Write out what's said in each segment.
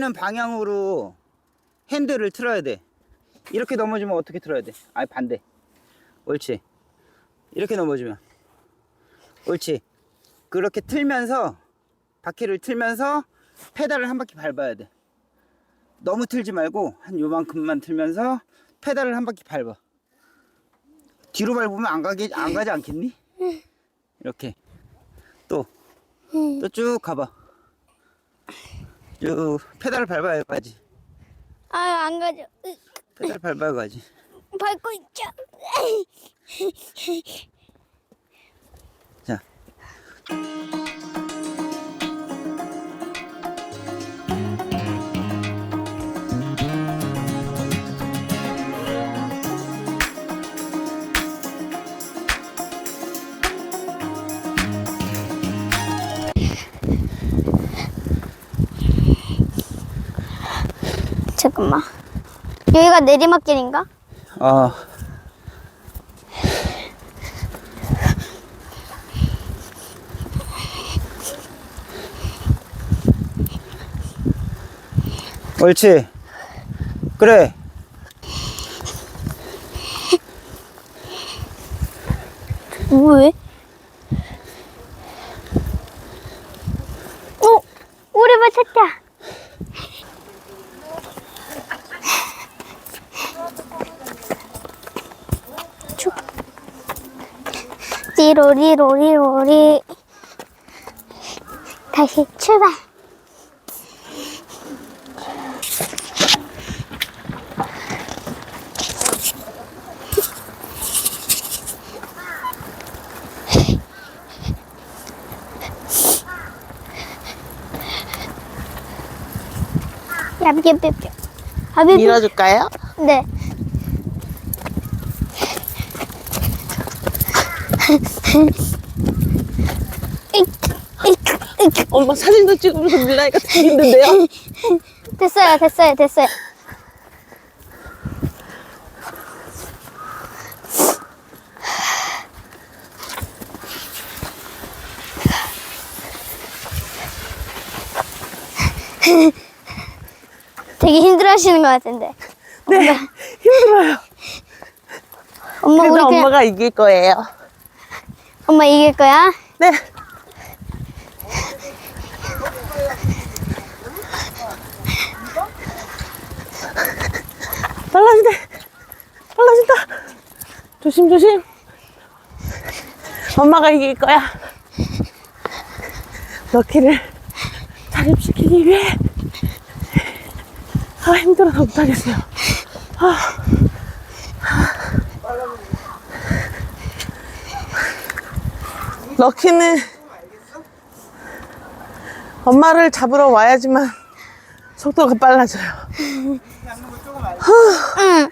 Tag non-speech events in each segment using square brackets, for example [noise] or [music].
는 방향으로 핸들을 틀어야 돼. 이렇게 넘어지면 어떻게 틀어야 돼? 아니 반대. 옳지. 이렇게 넘어지면. 옳지. 그렇게 틀면서 바퀴를 틀면서 페달을 한 바퀴 밟아야 돼. 너무 틀지 말고 한 요만큼만 틀면서 페달을 한 바퀴 밟아. 뒤로 밟으면 안 가게 안 가지 않겠니? 이렇게 또 또 쭉 가봐. 쭉 페달을 밟아야 가지. 아, 안. 으, 페달 밟아야 가지. 밟고 있죠. 자. 잠깐만. 여기가 내리막길인가? 어. 옳지. 그래. 왜? 어? 오리발 찾자. 리로리로리로리. 다시 출발. 얍얍얍얍. 얍얍얍. 밀어줄까요? 네. 엄마 사진도 찍으면서 밀라니까 되게 힘든데요? 됐어요, 됐어요, 됐어요. 되게 힘들어 하시는 것 같은데. 네, 힘들어요. 엄마 우리 엄마가 이길 거예요. 엄마 이길 거야? 네. 빨라진다. 빨라진다. 조심, 조심. 엄마가 이길 거야. 럭키를 자립시키기 위해. 아, 힘들어서 못하겠어요. 럭키는 엄마를 잡으러 와야지만 속도가 빨라져요. 응.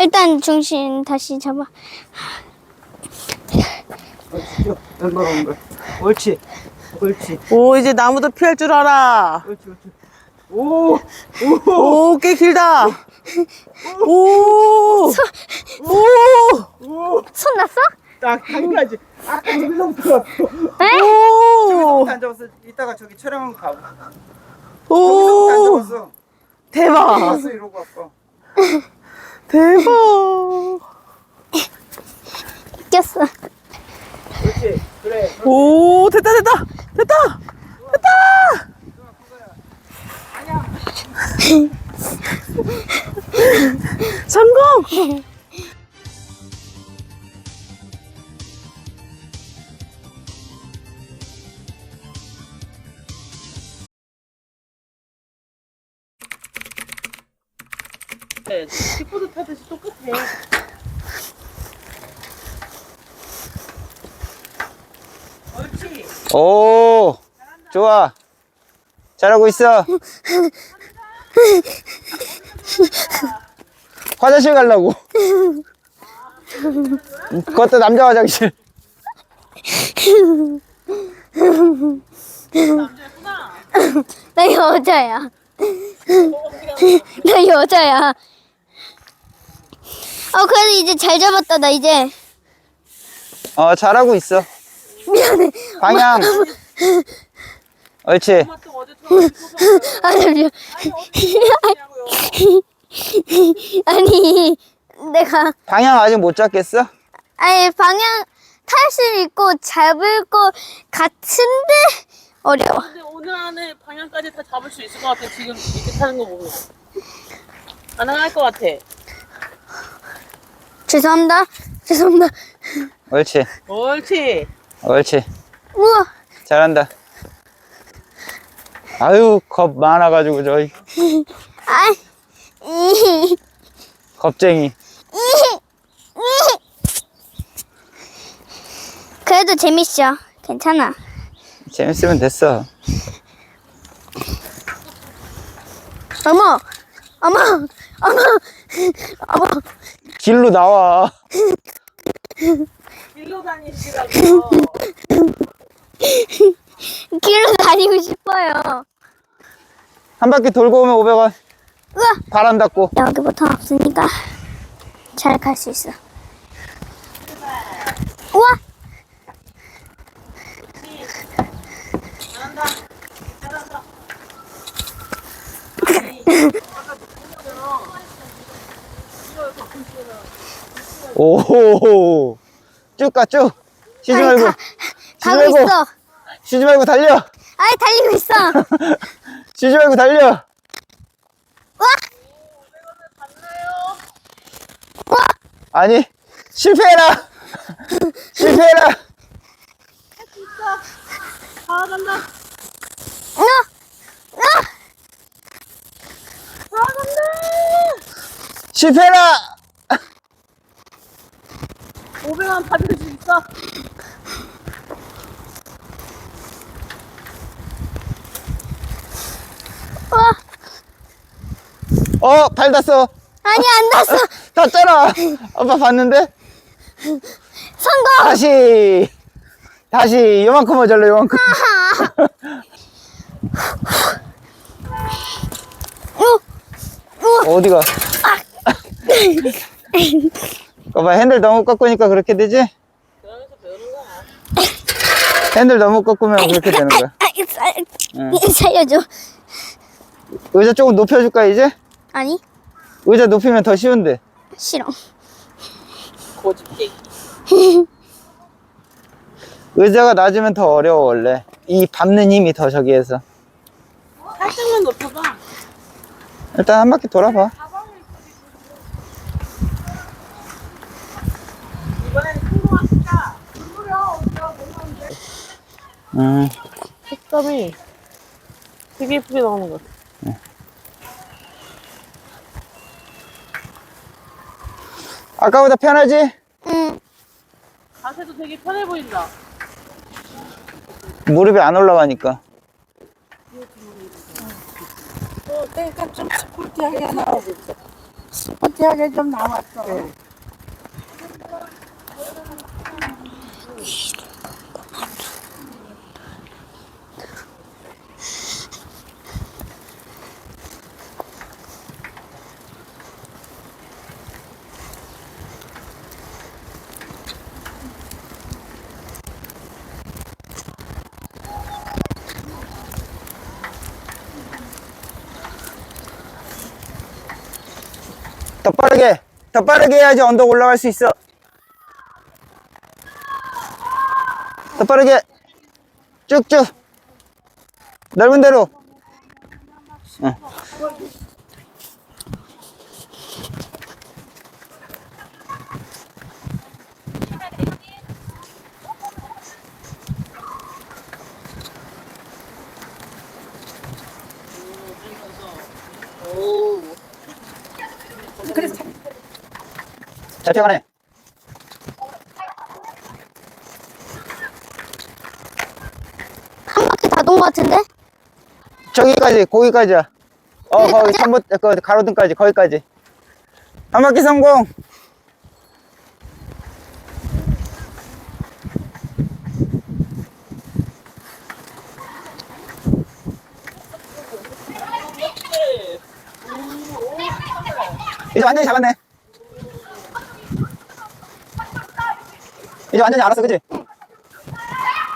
일단 중심 다시 잡아. 옳지. 옳지. 오, 이제 나무도 피할 줄 알아. 옳지. 옳지. 오. 오. 오, 꽤 길다. 오, 오, 손 났어? 딱 당겨야지. 아까 저기서부터 왔어. 에? 오, 안 잡았어. 이따가 저기 촬영 가고. 저기서부터 안 오, 잡았어. 대박, 왔어 이러고 왔어. 대박. 꼈어. 그렇지. 그래. 오, 됐다, 됐다, 됐다, 됐다. [laughs] 성공. 네, 킥보드 타듯이 똑같아. 오. 좋아. 잘하고 있어. [laughs] [laughs] 화장실 가려고. 그것도 남자 화장실. 나 여자야. 나 여자야. 어, 그래도 이제 잘 잡았다, 나 이제. 어, 잘하고 있어. 미안해. 방향. [laughs] 옳지. 엄마 또 어제 들어가서 아, 잠시만. 하냐고요. 아니, 내가, 방향 아직 못 잡겠어? 아니, 방향 탈 수 있고 잡을 것 같은데 어려워. 근데 오늘 안에 방향까지 다 잡을 수 있을 것 같아. 지금 이렇게 타는 거 보면. 가능할 것 같아. 죄송합니다. 죄송합니다. 옳지. 옳지. 옳지. 우와. 잘한다. 아유, 겁 많아가지고, 저희. 겁쟁이. 그래도 재밌어. 괜찮아. 재밌으면 됐어. 어머, 어머, 어머, 어머. 길로 나와. 일로 다니시라고. 길로 다니고 싶어요. 한 바퀴 돌고 오면 500원. 우와. 바람 닫고. 여기부터 없으니까 잘 갈 수 있어. 우와! [laughs] 오. 쭉 가, 쭉. 쉬지 말고. 가, 쉬지 가고 말고. 있어. 쉬지 말고 달려. 아이, 달리고 있어. [laughs] 쉬지 말고 달려. 우와! 우와! 아니, 실패해라. [laughs] 실패해라. 다 간다. 우와! 우와! 다 간다. 실패해라. 500원 받을 수 있어. 우와! 어, 발 닿았어. 아니, 안 닿았어. 닿았잖아. 아빠 봤는데? 성공! 다시. 다시. 요만큼 어절로 요만큼. 우, 어디가? 봐봐, 핸들 너무 꺾으니까 그렇게 되지? 핸들 너무 꺾으면 그렇게 되는 거야. 아, 응. 살려줘. 의자 조금 높여줄까, 이제? 아니, 의자 높이면 더 쉬운데. 싫어. 고집쟁이. [laughs] 의자가 낮으면 더 어려워, 원래. 이 밟는 힘이 더 저기에서. 살짝만 높여봐. 일단 한 바퀴 돌아봐. 이번엔 큰거 하시자. 음, 색감이 되게 예쁘게 나오는 것 같아. 아까보다 편하지? 응. 자세도 되게 편해 보인다. 무릎이 안 올라가니까. 그러니까 좀 스포티하게 있어. 스포티하게 좀 나왔어. 더 빠르게, 더 빠르게 해야지 언덕 올라갈 수 있어. 더 빠르게. 쭉쭉. 넓은 대로. 응. 잘 펴가네. 한 바퀴 다돈것 같은데? 저기까지, 거기까지야. 어, 거기 3번, 그 가로등까지, 거기까지. 한 바퀴 성공. 이제 완전히 잡았네. 이제 완전히 알았어, 그지?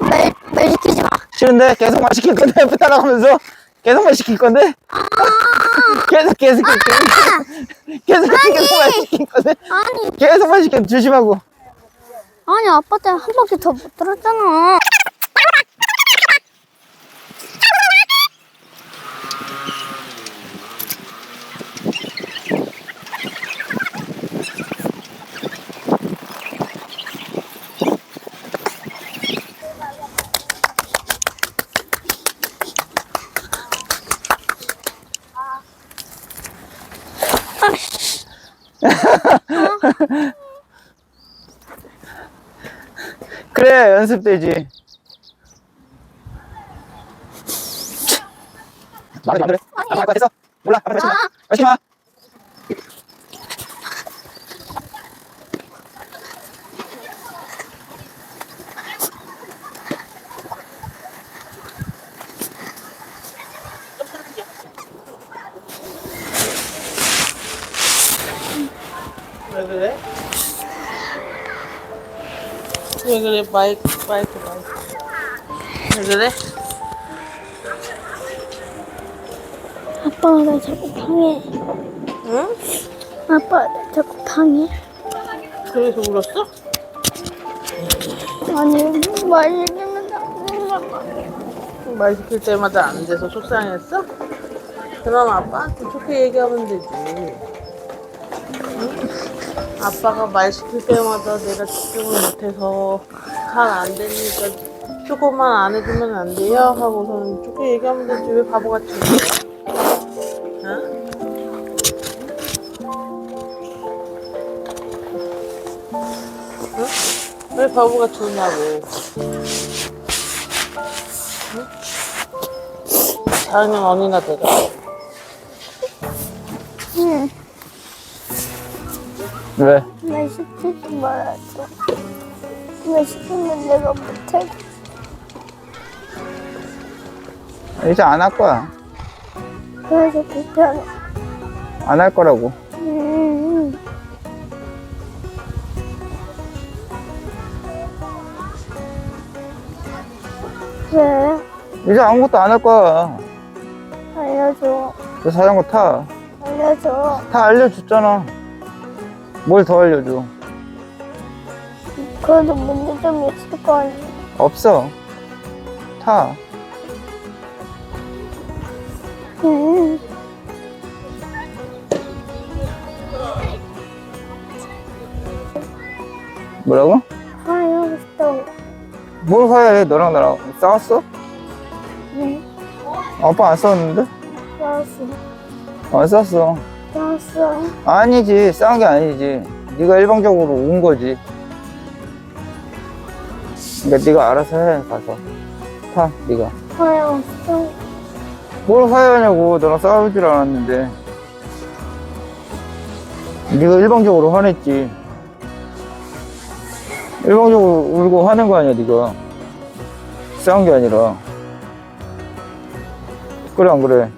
말, 말 시키지 마. 싫은데? 계속 말 시킬 건데? [laughs] 옆에 따라가면서? 계속 말 시킬 건데? 계속 계속 계속 계속 계속 계속 말 시킬 건데? 아니, 계속 말 시켜 조심하고. 아니, 아빠 때문에 한 바퀴 더못 들었잖아. [laughs] 그래 연습되지. 말해 말해 아빠 할거 했어 몰라. 아빠 시키마. 시키마 왜 왜 그래? 마이크, 마이크, 마이크. 왜 그래? 아빠가 나 자꾸 방해. 응? 아빠가 나 자꾸 방해. 그래서 울었어? 아니, 말 시키면. 말 시킬 때마다 안 돼서 속상했어? 그럼 아빠한테 좋게 얘기하면 되지. 응? 아빠가 말 시킬 때마다 내가 집중을 못해서 잘 안 되니까 조금만 안 해주면 안 돼요? 하고서는 좋게 얘기하면 되지. 왜 바보같이? 응? 응? 왜 바보같이 우냐고. 4학년 어린이나 돼가. 응. 왜? 말 시키지 말아줘. 말 시키면 내가 못해. 이제 안 할 거야 그래서 불편해. 안 할 거라고 음. 왜? 이제 아무것도 안 할 거야 알려줘. 너 자전거 타다 알려줘. 알려줬잖아 뭘 더 알려줘 그래도 문제점이 있을 거 아니야. 없어 타 응. 뭐라고? 싶다고. 뭘 화해해 너랑 나랑 싸웠어? 응. 아빠 안 싸웠는데? 알았어. 안 싸웠어 알았어. 아니지 싸운 게 아니지. 네가 일방적으로 운 거지. 그러니까 네가 알아서 해 가서. 타 네가. 싶다고. 뭘 화해하냐고. 너랑 싸울 줄 알았는데. 네가 일방적으로 화냈지. 일방적으로 울고 화낸 거 아니야 네가. 싸운 게 아니라. 그래 안 그래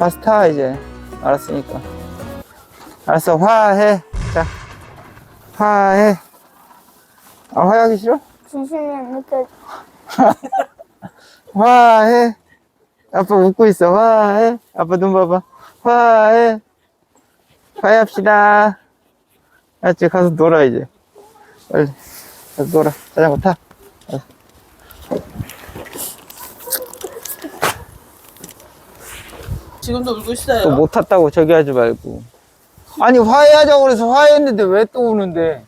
파스타 이제 알았으니까 알았어 화해 자 화해 아 화해하기 싫어? 진심이 안 느껴져. 화해. 아빠 웃고 있어. 화해. 아빠 눈 봐봐. 화해. 화해합시다. 알았지? 가서 놀아, 이제. 빨리. 가서 놀아. 자전거 타. 지금도 울고 있어요. 또 못 탔다고 저기 하지 말고. 아니, 화해하자고 그래서 화해했는데 왜 또 우는데?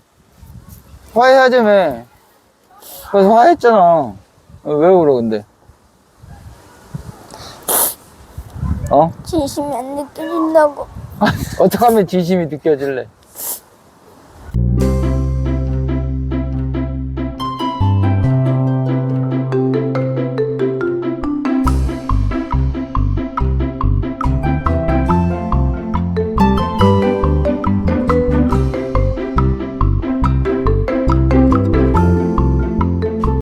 화해하자며. 그래서 화해했잖아. 어, 왜 울어, 근데? 어? 진심이 안 느껴진다고. [laughs] 어떻게 하면 진심이 느껴질래?